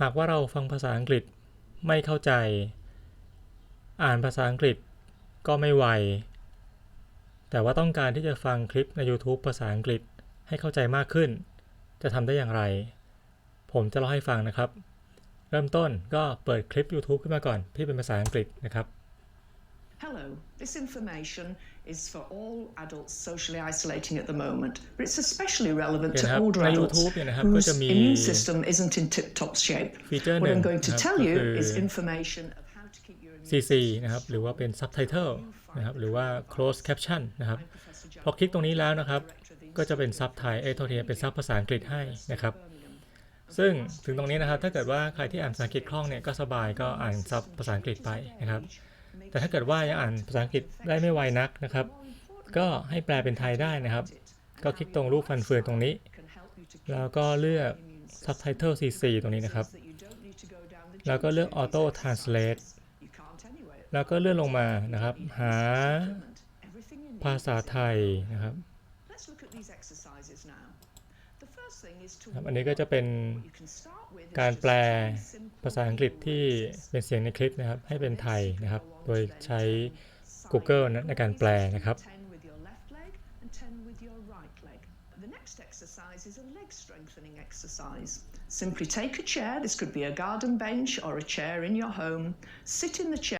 หากว่าเราฟังภาษาอังกฤษไม่เข้าใจ อ่านภาษาอังกฤษก็ไม่ไว แต่ว่าต้องการที่จะฟังคลิปใน YouTube ภาษาอังกฤษให้เข้าใจมากขึ้น จะทำได้อย่างไร ผมจะเล่าให้ฟังนะครับ เริ่มต้นก็เปิดคลิป YouTube ขึ้นมาก่อนที่เป็นภาษาอังกฤษนะครับ Hello, this information is for all adults socially isolating at the moment, but it's especially relevant เห็น to นะครับ older ใน adults YouTube เนี่ยนะครับก็ whose จะมี immune system isn't in tip-top shape. ฟีเจอร์ห What นึ่ง I'm going to นะครับ tell ก็ you คือ is information of how to keep your immune CC นะครับหรือว่าเป็น Subtitle นะครับหรือว่า Closed Caption นะครับพอคลิกตรงนี้แล้วนะครับ ก็จะเป็นซับไทยเอ้ยโทษทีเป็นซับภาษาอังกฤษให้นะครับ ซึ่งถึงตรงนี้นะครับถ้าเกิดว่าใครที่อ่านภาษาอังกฤษคล่องเนี่ยก็สบายก็อ่านซับภาษาอังกฤษไปนะครับ แต่ถ้าเกิดว่ายังอ่านภาษาอังกฤษได้ไม่ไวนักนะครับ ก็ให้แปลเป็นไทยได้นะครับ ก็คลิกตรงรูปฟันเฟืองตรงนี้ can help you to keep แล้วก็เลือก Subtitle CC ตรงนี้นะครับ that you don't need to go down the แล้วก็เลือก James Auto exercise. Translate You can't anyway. แล้วก็เลื่อนลงมานะครับ หา Everything you need ภาษาไทยนะครับ Let's look at these exercises now. The first thing is to ครับ อันนี้ก็จะเป็น What you can start with is การ just แปล very simple ภาษาอังกฤษที่เป็นเสียงในคลิปนะครับ ให้เป็นไทยนะครับ โดยใช้ Google นะในการแปลนะครับ10 with your left leg and 10 with your right leg. The next exercise is a leg strengthening exercise. Simply take a chair, this could be a garden bench or a chair in your home, sit in the chair